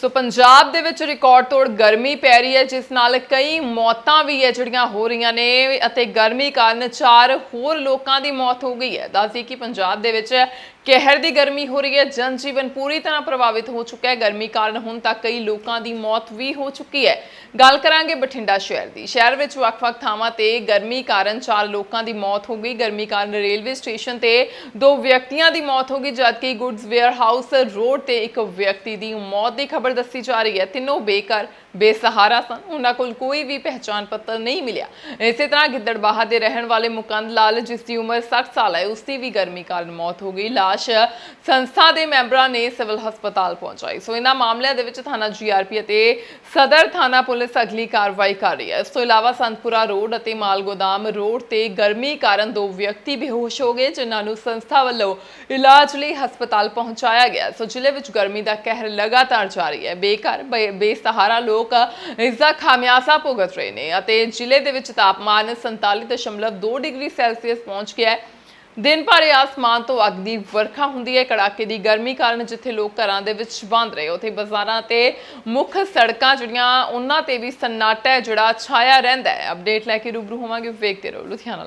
ਸੋ ਪੰਜਾਬ ਦੇ ਵਿੱਚ ਰਿਕਾਰਡ ਤੋੜ ਗਰਮੀ ਪੈ ਰਹੀ ਹੈ, ਜਿਸ ਨਾਲ ਕਈ ਮੌਤਾਂ ਵੀ ਹੈ ਜਿਹੜੀਆਂ ਹੋ ਰਹੀਆਂ ਨੇ ਅਤੇ ਗਰਮੀ ਕਾਰਨ ਚਾਰ ਹੋਰ ਲੋਕਾਂ ਦੀ ਮੌਤ ਹੋ ਗਈ ਹੈ। ਦੱਸਦੀ ਕਿ ਪੰਜਾਬ ਦੇ ਵਿੱਚ ਕਹਿਰ ਦੀ ਗਰਮੀ ਹੋ ਰਹੀ ਹੈ ਜਨ ਜੀਵਨ ਪੂਰੀ ਤਰ੍ਹਾਂ ਪ੍ਰਭਾਵਿਤ ਹੋ ਚੁੱਕਾ ਹੈ। ਗਰਮੀ ਕਾਰਨ ਹੁਣ ਤੱਕ ਕਈ ਲੋਕਾਂ ਦੀ ਮੌਤ ਵੀ ਹੋ ਚੁੱਕੀ ਹੈ। ਗੱਲ ਕਰਾਂਗੇ ਬਠਿੰਡਾ ਸ਼ਹਿਰ ਦੀ। ਸ਼ਹਿਰ ਵਿੱਚ ਵੱਖ-ਵੱਖ ਥਾਵਾਂ ਤੇ ਗਰਮੀ ਕਾਰਨ ਚਾਰ ਲੋਕਾਂ ਦੀ ਮੌਤ ਹੋ ਗਈ। ਗਰਮੀ ਕਾਰਨ ਰੇਲਵੇ ਸਟੇਸ਼ਨ ਤੇ ਦੋ ਵਿਅਕਤੀਆਂ ਦੀ ਮੌਤ ਹੋ ਗਈ, ਜਦਕਿ ਗੁੱਡਸ ਵੇਅਰ ਹਾਊਸ ਰੋਡ ਤੇ ਇੱਕ ਵਿਅਕਤੀ ਦੀ ਮੌਤ ਦੀ ਖਬਰ ਦੱਸੀ ਜਾ ਰਹੀ ਹੈ ਤਿੰਨੋਂ ਬੇਘਰ ਬੇਸਹਾਰਾ ਸਨ। ਉਹਨਾਂ ਕੋਲ ਕੋਈ ਵੀ ਪਹਿਚਾਣ ਪੱਤਰ ਨਹੀਂ ਮਿਲਿਆ। ਇਸੇ ਤਰ੍ਹਾਂ ਗਿੱਦੜਬਾਹਾ ਦੇ ਰਹਿਣ ਵਾਲੇ ਮੁਕੰਦ ਲਾਲ, ਜਿਸ ਦੀ ਉਮਰ 60 ਸਾਲ ਹੈ ਉਸ ਦੀ ਵੀ ਗਰਮੀ ਕਾਰਨ ਮੌਤ ਹੋ ਗਈ। ਲਾਸ਼ ਸੰਸਥਾ ਦੇ ਮੈਂਬਰਾਂ ਨੇ ਸਿਵਲ ਹਸਪਤਾਲ ਪਹੁੰਚਾਈ। ਸੋ ਇਹਨਾਂ ਮਾਮਲਿਆਂ ਦੇ ਵਿੱਚ ਥਾਣਾ ਜੀਆਰਪੀ ਅਤੇ ਸਦਰ ਥਾਣਾ ਪੁਲਿਸ ਅਗਲੀ ਕਾਰਵਾਈ ਕਰ ਰਹੀ ਹੈ। ਇਸ ਤੋਂ ਇਲਾਵਾ ਸੰਤਪੁਰਾ ਰੋਡ ਅਤੇ ਮਾਲ ਗੋਦਾਮ ਰੋਡ ਤੇ ਗਰਮੀ ਕਾਰਨ ਦੋ ਵਿਅਕਤੀ ਬੇਹੋਸ਼ ਹੋ ਗਏ, ਜਿਨ੍ਹਾਂ ਨੂੰ ਸੰਸਥਾ ਵੱਲੋਂ ਇਲਾਜ ਲਈ ਹਸਪਤਾਲ ਪਹੁੰਚਾਇਆ ਗਿਆ। ਸੋ ਜ਼ਿਲ੍ਹੇ ਵਿੱਚ ਗਰਮੀ ਦਾ ਕਹਿਰ ਲਗਾਤਾਰ ਜਾਰੀ ਹੈ। ਬੇਘਰ ਬੇ- ਬੇਸਹਾਰਾ ਲੋਕ ਇਸ ਦਾ ਖਾਮਿਆਜ਼ਾ ਭੁਗਤ ਰਹੇ ਨੇ ਅਤੇ ਜ਼ਿਲ੍ਹੇ ਦੇ ਵਿੱਚ ਤਾਪਮਾਨ 47.2 ਡਿਗਰੀ ਸੈਲਸੀਅਸ ਪਹੁੰਚ ਗਿਆ ਹੈ। ਦਿਨ ਭਰ ਆਸਮਾਨ ਤੋਂ ਅੱਗ ਦੀ ਵਰਖਾ ਹੁੰਦੀ ਹੈ। ਕੜਾਕੇ ਦੀ ਗਰਮੀ ਕਾਰਨ ਜਿੱਥੇ ਲੋਕ ਘਰਾਂ ਦੇ ਵਿੱਚ ਬੰਦ ਰਹੇ, ਉੱਥੇ ਬਾਜ਼ਾਰਾਂ ਤੇ ਮੁੱਖ ਸੜਕਾਂ ਜਿਹੜੀਆਂ, ਉਹਨਾਂ ਤੇ ਵੀ ਸਨਾਟਾ ਹੈ ਜਿਹੜਾ ਛਾਇਆ ਰਹਿੰਦਾ ਹੈ। ਅਪਡੇਟ ਲੈ ਕੇ ਰੂਬਰੂ ਹੋਵਾਂਗੇ, ਵੇਖਦੇ ਰਹੋ ਲੁਧਿਆਣਾ ਲਾਈਵ